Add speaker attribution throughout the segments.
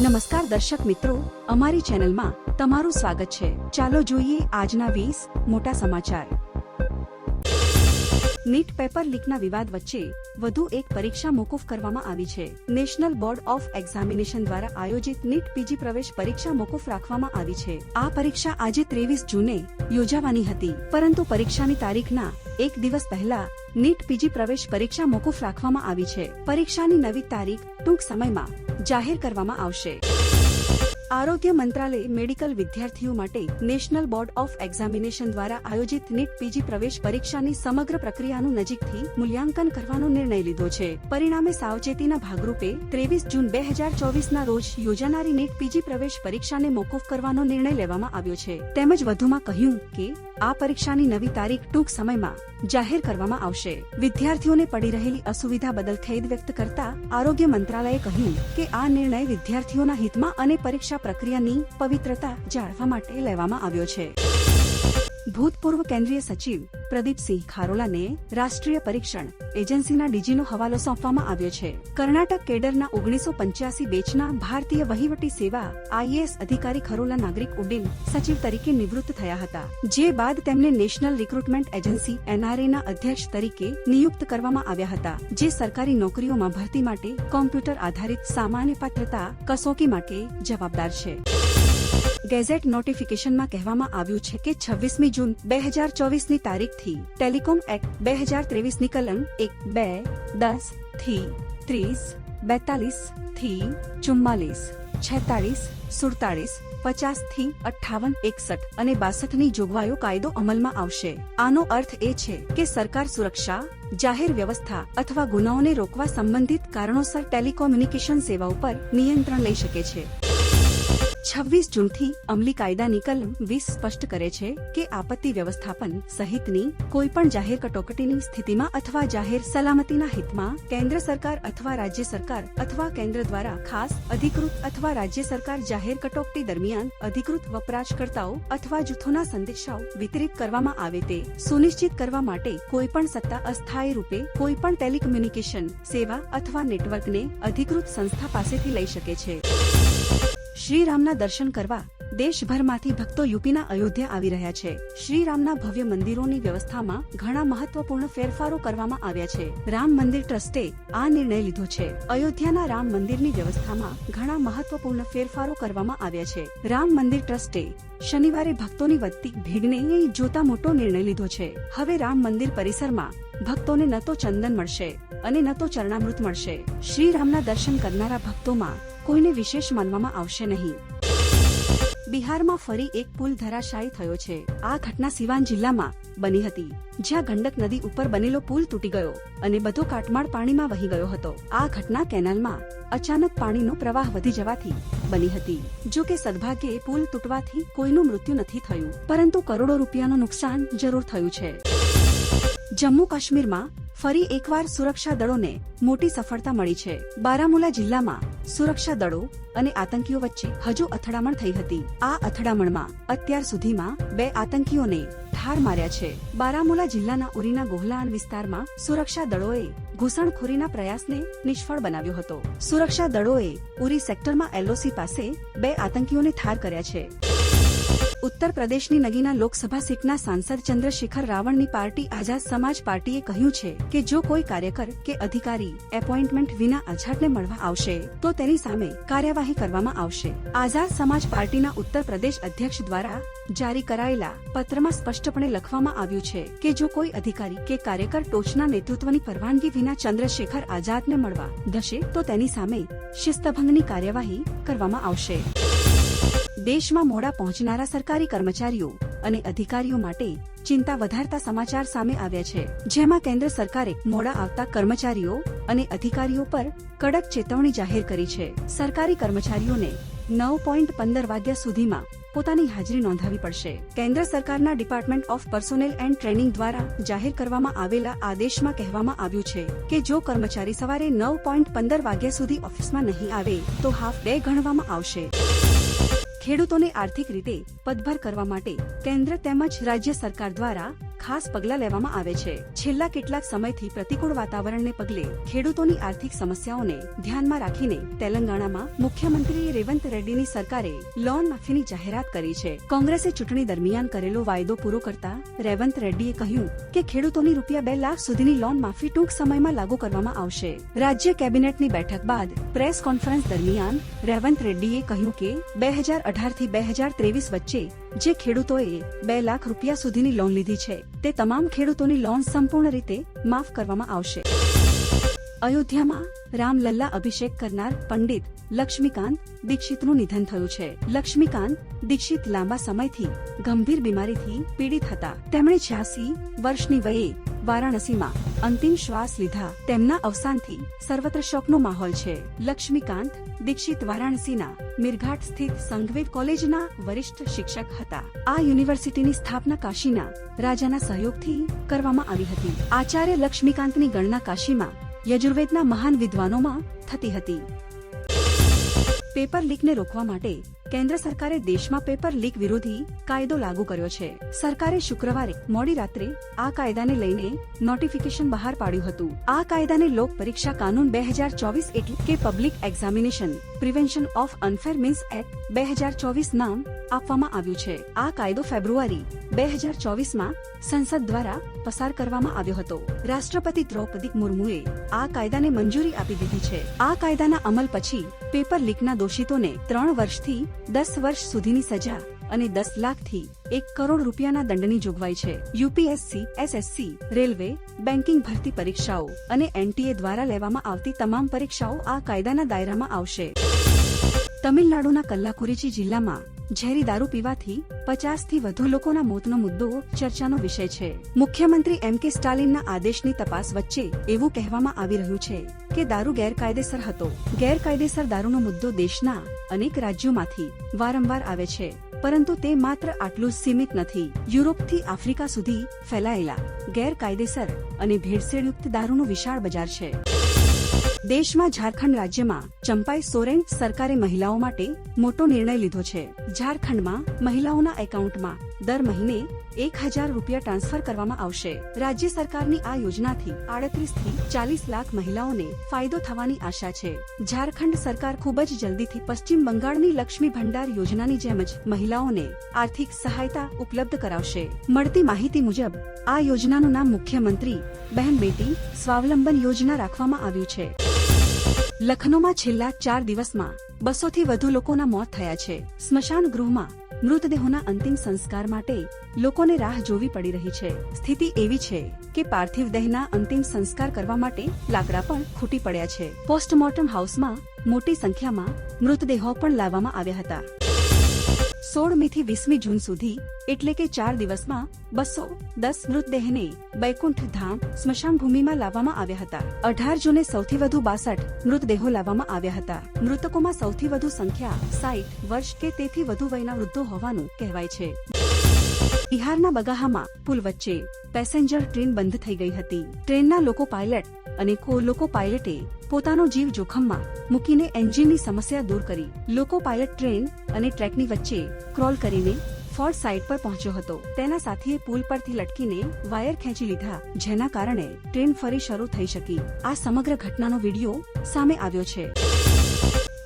Speaker 1: નમસ્કાર દર્શક મિત્રો, અમારી ચેનલમાં તમારું સ્વાગત છે. ચાલો જોઈએ આજના વીસ મોટા સમાચાર. નીટ પેપર લીકના વિવાદ વચ્ચે વધુ એક પરીક્ષા મોકૂફ કરવામાં આવી છે. નેશનલ બોર્ડ ઓફ એક્ઝામિનેશન દ્વારા આયોજિત નીટ પીજી પ્રવેશ પરીક્ષા મોકૂફ રાખવામાં આવી છે. આ પરીક્ષા આજે ત્રેવીસ જૂને યોજાવાની હતી. પરંતુ પરીક્ષાની તારીખના એક દિવસ પહેલા નીટ પીજી પ્રવેશ પરીક્ષા મોકૂફ રાખવામાં આવી છે. પરીક્ષાની નવી તારીખ ટૂંક સમયમાં જાહેર કરવામાં આવશે. આરોગ્ય મંત્રાલય મેડિકલ વિદ્યાર્થીઓ માટે નેશનલ બોર્ડ ઓફ એક્ઝામિનેશન દ્વારા આયોજિત નીટ પીજી પ્રવેશ પરીક્ષાની સમગ્ર પ્રક્રિયાનું નજીકથી મૂલ્યાંકન કરવાનો નિર્ણય લીધો છે. પરિણામે સાવચેતીના ભાગરૂપે ત્રેવીસ જૂન બે હજાર ચોવીસના રોજ યોજાનારી નીટ પીજી પ્રવેશ પરીક્ષાને મોકૂફ કરવાનો નિર્ણય લેવામાં આવ્યો છે. તેમજ વધુમાં કહ્યું કે, આ પરીક્ષાની નવી તારીખ ટૂંક સમયમાં જાહેર કરવામાં આવશે. વિદ્યાર્થીઓને પડી રહેલી અસુવિધા બદલ ખેદ વ્યક્ત કરતા આરોગ્ય મંત્રાલયે કહ્યું કે, આ નિર્ણય વિદ્યાર્થીઓના હિતમાં અને પરીક્ષા પ્રક્રિયાની પવિત્રતા જાળવવા માટે લેવામાં આવ્યો છે. ભૂતપૂર્વ કેન્દ્રીય સચિવ પ્રદીપસિંહ ખારોલાને રાષ્ટ્રીય પરીક્ષણ એજન્સીના ડીજીનો હવાલો સોંપવામાં આવ્યો છે. કર્ણાટક કેડરના ઓગણીસો પંચ્યાસી બેચના ભારતીય વહીવટી સેવા આઈએએસ અધિકારી ખરોલા નાગરિક ઉડ્ડીન સચિવ તરીકે નિવૃત્ત થયા હતા, જે બાદ તેમને નેશનલ રિક્રુટમેન્ટ એજન્સી એનઆરએના અધ્યક્ષ તરીકે નિયુક્ત કરવામાં આવ્યા હતા, જે સરકારી નોકરીઓમાં ભરતી માટે કોમ્પ્યુટર આધારિત સામાન્ય પાત્રતા કસોકી માટે જવાબદાર છે. ગેઝેટ નોટિફિકેશનમાં કહેવામાં આવ્યું છે કે છવ્વીસમી જૂન બે હજાર ચોવીસની તારીખથી ટેલિકોમ એક્ટ બે હજાર ત્રેવીસની કલમ એક, બે, દસ, થી ત્રીસ, બેતાલીસ, થી ચુમ્માલીસ છેતાલીસ સુડતાલીસ પચાસથી અઠ્ઠાવન, એકસઠ અને બાસઠની જોગવાઈઓ કાયદો અમલમાં આવશે. આનો અર્થ એ છે કે સરકાર સુરક્ષા, જાહેર વ્યવસ્થા અથવા ગુનાઓને રોકવા સંબંધિત કારણોસર ટેલિકોમ્યુનિકેશન સેવાઓ પર નિયંત્રણ લઈ શકે છે. છવ્વીસ જૂનથી અમલી કાયદાની કલમ વીસ સ્પષ્ટ કરે છે કે આપત્તિ વ્યવસ્થાપન સહિતની કોઈપણ જાહેર કટોકટીની સ્થિતિમાં અથવા જાહેર સલામતીના હિતમાં કેન્દ્ર સરકાર અથવા રાજ્ય સરકાર અથવા કેન્દ્ર દ્વારા ખાસ, અધિકૃત અથવા રાજ્ય સરકાર જાહેર કટોકટી દરમિયાન અધિકૃત વપરાશકર્તાઓ અથવા જૂથોના સંદેશાઓ વિતરિત કરવામાં આવે તે સુનિશ્ચિત કરવા માટે કોઈપણ સત્તા અસ્થાયી રૂપે કોઈપણ ટેલિકમ્યુનિકેશન સેવા અથવા નેટવર્કને અધિકૃત સંસ્થા પાસેથી લઈ શકે છે. શ્રીરામના દર્શન કરવા દેશભરમાંથી ભક્તો યુપીના અયોધ્યા આવી રહ્યા છે. શ્રીરામના ભવ્ય મંદિરોની વ્યવસ્થામાં ઘણા મહત્વપૂર્ણ ફેરફારો કરવામાં આવ્યા છે. રામ મંદિર ટ્રસ્ટે આ નિર્ણય લીધો છે. અયોધ્યાના રામ મંદિરની વ્યવસ્થામાં ઘણા મહત્વપૂર્ણ ફેરફારો કરવામાં આવ્યા છે. રામ મંદિર ટ્રસ્ટે શનિવારે ભક્તોની વધતી ભીડને જોતા મોટો નિર્ણય લીધો છે. હવે રામ મંદિર પરિસરમાં ભક્તોને ન તો ચંદન મળશે અને ન તો ચરણામૃત મળશે. શ્રીરામના દર્શન કરનારા ભક્તોમાં કોઈને વિશેષ માનવામાં આવશે નહીં. બિહારમાં ફરી એક પુલ ધરાશાયી થયો છે. આ ઘટના સિવાન જિલ્લામાં બની હતી, જ્યાં ગંડક નદી ઉપર બનેલો પુલ તૂટી ગયો અને બધો કાટમાળ પાણીમાં વહી ગયો હતો. આ ઘટના કેનાલમાં અચાનક પાણીનો પ્રવાહ વધી જવાથી બની હતી. જો કે સદભાગ્યે પુલ તૂટવાથી કોઈનું મૃત્યુ નથી થયું, પરંતુ કરોડો રૂપિયાનું નુકસાન જરૂર થયું છે. જમ્મુ કાશ્મીરમાં ફરી એકવાર સુરક્ષા દળોને મોટી સફળતા મળી છે. બારામુલા જિલ્લામાં સુરક્ષા દળો અને આતંકીઓ વચ્ચે હજુ અથડામણ થઈ હતી. આ અથડામણમાં અત્યાર સુધીમાં બે આતંકીઓને ઠાર માર્યા છે. બારામુલા જિલ્લાના ઉરીના ગોહલાન વિસ્તારમાં સુરક્ષા દળોએ ઘૂસણખોરીના પ્રયાસને નિષ્ફળ બનાવ્યો હતો. સુરક્ષા દળોએ ઉરી સેક્ટરમાં એલઓસી પાસે બે આતંકીઓને ઠાર કર્યા છે. ઉત્તર પ્રદેશની નગીના લોકસભા સીટના સાંસદ ચંદ્રશેખર રાવણની પાર્ટી આઝાદ સમાજ પાર્ટીએ કહ્યું છે કે જો કોઈ કાર્યકર કે અધિકારી એપોઇન્ટમેન્ટ વિના અછાટને મળવા આવશે, તો તેની સામે કાર્યવાહી કરવામાં આવશે. આઝાદ સમાજ પાર્ટીના ઉત્તર પ્રદેશ અધ્યક્ષ દ્વારા જારી કરાયેલા પત્રમાં સ્પષ્ટપણે લખવામાં આવ્યું છે કે જો કોઈ અધિકારી કે કાર્યકર ટોચના નેતૃત્વની પરવાનગી વિના ચંદ્રશેખર આઝાદને મળવા જશે તો તેની સામે શિસ્તભંગની કાર્યવાહી કરવામાં આવશે. દેશમાં મોડા પહોંચનારા સરકારી કર્મચારીઓ અને અધિકારીઓ માટે ચિંતા વધારતા સમાચાર સામે આવ્યા છે. જેમાં કેન્દ્ર સરકારે મોડા આવતા કર્મચારીઓ અને અધિકારીઓ પર કડક ચેતવણી જાહેર કરી છે. સરકારી કર્મચારીઓને નવ પોઈન્ટ પંદર વાગ્યા સુધીમાં પોતાની હાજરી નોંધાવી પડશે. કેન્દ્ર સરકારના department of personnel and training દ્વારા જાહેર કરવામાં આવેલા આદેશમાં કહેવામાં આવ્યું છે કે જો કર્મચારી સવારે નવ પોઈન્ટ પંદર વાગ્યા સુધી ઓફિસમાં નહીં આવે તો હાફ ડે ગણવામાં આવશે. ખેડૂતોને આર્થિક રીતે પદભર કરવા માટે કેન્દ્ર તેમજ રાજ્ય સરકાર દ્વારા ખાસ પગલાં લેવામાં આવે છે. છેલ્લા કેટલાક સમયથી પ્રતિકૂળ વાતાવરણને પગલે ખેડૂતોની આર્થિક સમસ્યાઓને ધ્યાનમાં રાખીને તેલંગાણામાં મુખ્યમંત્રી રેવંત રેડ્ડીની સરકારે લોન માફીની જાહેરાત કરી છે. કોંગ્રેસે ચૂંટણી દરમિયાન કરેલો વાયદો પૂરો કરતા રેવંત રેડ્ડીએ કહ્યું કે ખેડૂતોની રૂપિયા બે લાખ સુધીની લોન માફી ટૂંક સમયમાં લાગુ કરવામાં આવશે. રાજ્ય કેબિનેટની બેઠક બાદ પ્રેસ કોન્ફરન્સ દરમિયાન રેવંત રેડ્ડીએ કહ્યું કે બે હજાર અઢારથી બે હજાર ત્રેવીસ વચ્ચે જે ખેડૂતોએ બે લાખ રૂપિયા સુધીની લોન લીધી છે, તે તમામ ખેડૂતોની લોન સંપૂર્ણ રીતે માફ કરવામાં આવશે. અયોધ્યામાં રામલલ્લા અભિષેક કરનાર પંડિત લક્ષ્મીકાંત દીક્ષિતનું નિધન થયું છે. લક્ષ્મીકાંત દીક્ષિત લાંબા સમયથી ગંભીર બીમારીથી પીડિત હતા. તેમણે છ્યાસી વર્ષની વયે વારાણસીમાં અંતિમ શ્વાસ લીધા. તેમના અવસાનથી સર્વત્ર શોકનો માહોલ છે. લક્ષ્મીકાંત દીક્ષિત વારાણસીના મિરઘાટ સ્થિત સંઘવેદ કોલેજના વરિષ્ઠ શિક્ષક હતા. આ યુનિવર્સિટીની સ્થાપના કાશીના રાજાના સહયોગથી કરવામાં આવી હતી. આચાર્ય લક્ષ્મીકાંતની ગણના કાશીમાં યજુર્વેદના મહાન વિદ્વાનોમાં થતી હતી. પેપર લીકને રોકવા માટે કેન્દ્ર સરકારે દેશમાં પેપર લીક વિરોધી કાયદો લાગુ કર્યો છે. સરકારે શુક્રવારે, મોડી રાત્રે, આ કાયદાને લઈને નોટિફિકેશન બહાર પાડ્યું હતું. આ કાયદાને લોક પરીક્ષા કાનૂન બે હજાર ચોવીસ એટલે કે public examination prevention of unfair means act બે હજાર ચોવીસ નામ આપવામાં આવ્યું છે. આ કાયદો ફેબ્રુઆરી બે હજાર ચોવીસમાં સંસદ દ્વારા પસાર કરવામાં આવ્યો હતો. રાષ્ટ્રપતિ દ્રૌપદી મુર્મુએ આ કાયદાને મંજૂરી આપી દીધી છે. આ કાયદાના અમલ પછી પેપર લીકના દોષિતોને ત્રણ વર્ષથી દસ વર્ષ સુધીની સજા અને દસ લાખથી એક કરોડ રૂપિયાના દંડની જોગવાઈ છે. યુપીએસસી એસએસસી રેલવે, બેન્કિંગ ભરતી પરીક્ષાઓ અને એનટીએ દ્વારા લેવામાં આવતી તમામ પરીક્ષાઓ આ કાયદાના દાયરામાં આવશે. તમિલનાડુના કલ્લાકુરીચી જિલ્લામાં ઝેરી દારૂ પીવાથી પચાસથી વધુ લોકોના મોતનો મુદ્દો ચર્ચાનો વિષય છે. મુખ્યમંત્રી એમ કે સ્ટાલિનના આદેશની તપાસ વચ્ચે એવું કહેવામાં આવી રહ્યું છે કે દારૂ ગેરકાયદેસર હતો. ગેરકાયદેસર દારૂનો મુદ્દો દેશના અનેક રાજ્યોમાંથી વારંવાર આવે છે, પરંતુ તે માત્ર આટલું સીમિત નથી. યુરોપથી આફ્રિકા સુધી ફેલાયેલા ગેરકાયદેસર અને ભેળસેળયુક્ત દારૂનું વિશાળ બજાર છે. દેશમાં ઝારખંડ રાજ્યમાં ચંપાઈ સોરેન સરકારે મહિલાઓ માટે મોટો નિર્ણય લીધો છે. ઝારખંડમાં મહિલાઓના એકાઉન્ટમાં દર મહિને એક હજાર રૂપિયા ટ્રાન્સફર કરવામાં આવશે. રાજ્ય સરકારની આ યોજનાથી આડત્રીસથી ચાલીસ લાખ મહિલાઓને ફાયદો થવાની આશા છે. ઝારખંડ સરકાર ખૂબ જ જલ્દીથી પશ્ચિમ બંગાળની લક્ષ્મી ભંડાર યોજનાની જેમ જ મહિલાઓને આર્થિક સહાયતા ઉપલબ્ધ કરાવશે. મળતી માહિતી મુજબ, આ યોજનાનું નામ મુખ્યમંત્રી બહેન બેટી સ્વાવલંબન યોજના રાખવામાં આવ્યું છે. લખનૌમાં છેલ્લા ચાર દિવસમાં બસોથી વધુ લોકોના મોત થયા છે. સ્મશાન ગૃહમાં મૃતદેહોના અંતિમ સંસ્કાર માટે લોકોને રાહ જોવી પડી રહી છે. સ્થિતિ એવી છે કે પાર્થિવ દેહના અંતિમ સંસ્કાર કરવા માટે લાકડા પણ ખૂટી પડ્યા છે. પોસ્ટમોર્ટમ હાઉસમાં મોટી સંખ્યામાં મૃતદેહો પણ લાવવામાં આવ્યા હતા. સોળમી થી વીસમી જૂન સુધી, એટલે કે ચાર દિવસમાં, બસો દસ મૃતદેહને બૈકુંઠ ધામ સ્મશાન ભૂમિમાં લાવવામાં આવ્યા હતા. અઢાર જૂને સૌથી વધુ બાસઠ મૃતદેહો લાવવામાં આવ્યા હતા. મૃતકોમાં સૌથી વધુ સંખ્યા સાઈઠ વર્ષ કે તેથી વધુ વયના વૃદ્ધો હોવાનું કહેવાય છે. બિહારના બગાહામાં પુલ વચ્ચે પેસેન્જર ટ્રેન બંધ થઈ ગઈ હતી. ટ્રેનના લોકો પાયલટ અને કો લોકો પાયલટે પોતાનો જીવ જોખમમાં મૂકીને એન્જિનની સમસ્યા દૂર કરી. લોકો પાયલટ ટ્રેન અને ટ્રેકની વચ્ચે ક્રોલ કરીને ફોર્ડ સાઇડ પર પહોંચ્યો હતો. તેના સાથીએ પુલ પરથી લટકીને વાયર ખેંચી લીધા, જેના કારણે ટ્રેન ફરી શરૂ થઈ શકી. આ સમગ્ર ઘટનાનો વીડિયો સામે આવ્યો છે.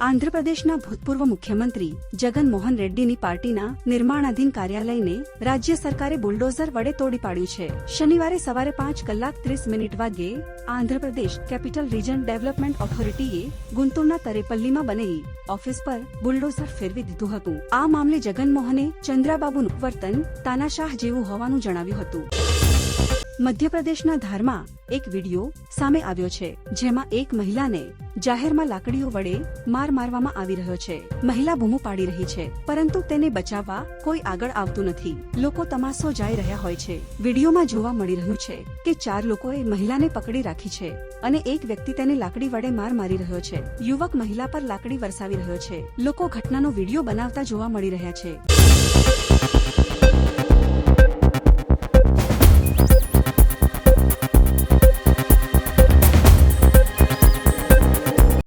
Speaker 1: આંધ્રપ્રદેશના ભૂતપૂર્વ મુખ્યમંત્રી જગન મોહન રેડ્ડીની પાર્ટીના નિર્માણાધીન કાર્યાલયને રાજ્ય સરકારે બુલડોઝર વડે તોડી પાડ્યું છે. શનિવારે સવારે પાંચ કલાક ત્રીસ મિનિટ વાગ્યે આંધ્રપ્રદેશ કેપિટલ રીજન ડેવલપમેન્ટ ઓથોરિટીએ ગુંતુરના તરેપલ્લીમાં બનેલી ઓફિસ પર બુલડોઝર ફેરવી દીધું હતું. આ મામલે જગન મોહને ચંદ્રાબાબુનું વર્તન તાનાશાહ જેવું હોવાનું જણાવ્યું હતું. મધ્યપ્રદેશના ધારમાં એક વિડિયો સામે આવ્યો છે, જેમાં એક મહિલાને જાહેરમાં લાકડીઓ વડે માર મારવામાં આવી રહ્યો છે. મહિલા બૂમો પાડી રહી છે, પરંતુ તેને બચાવવા કોઈ આગળ આવતું નથી. લોકો તમાસો જઈ રહ્યા હોય છે. વિડીયોમાં જોવા મળી રહ્યું છે કે ચાર લોકોએ મહિલાને પકડી રાખી છે અને એક વ્યક્તિ તેને લાકડી વડે માર મારી રહ્યો છે. યુવક મહિલા પર લાકડી વરસાવી રહ્યો છે. લોકો ઘટનાનો વીડિયો બનાવતા જોવા મળી રહ્યા છે.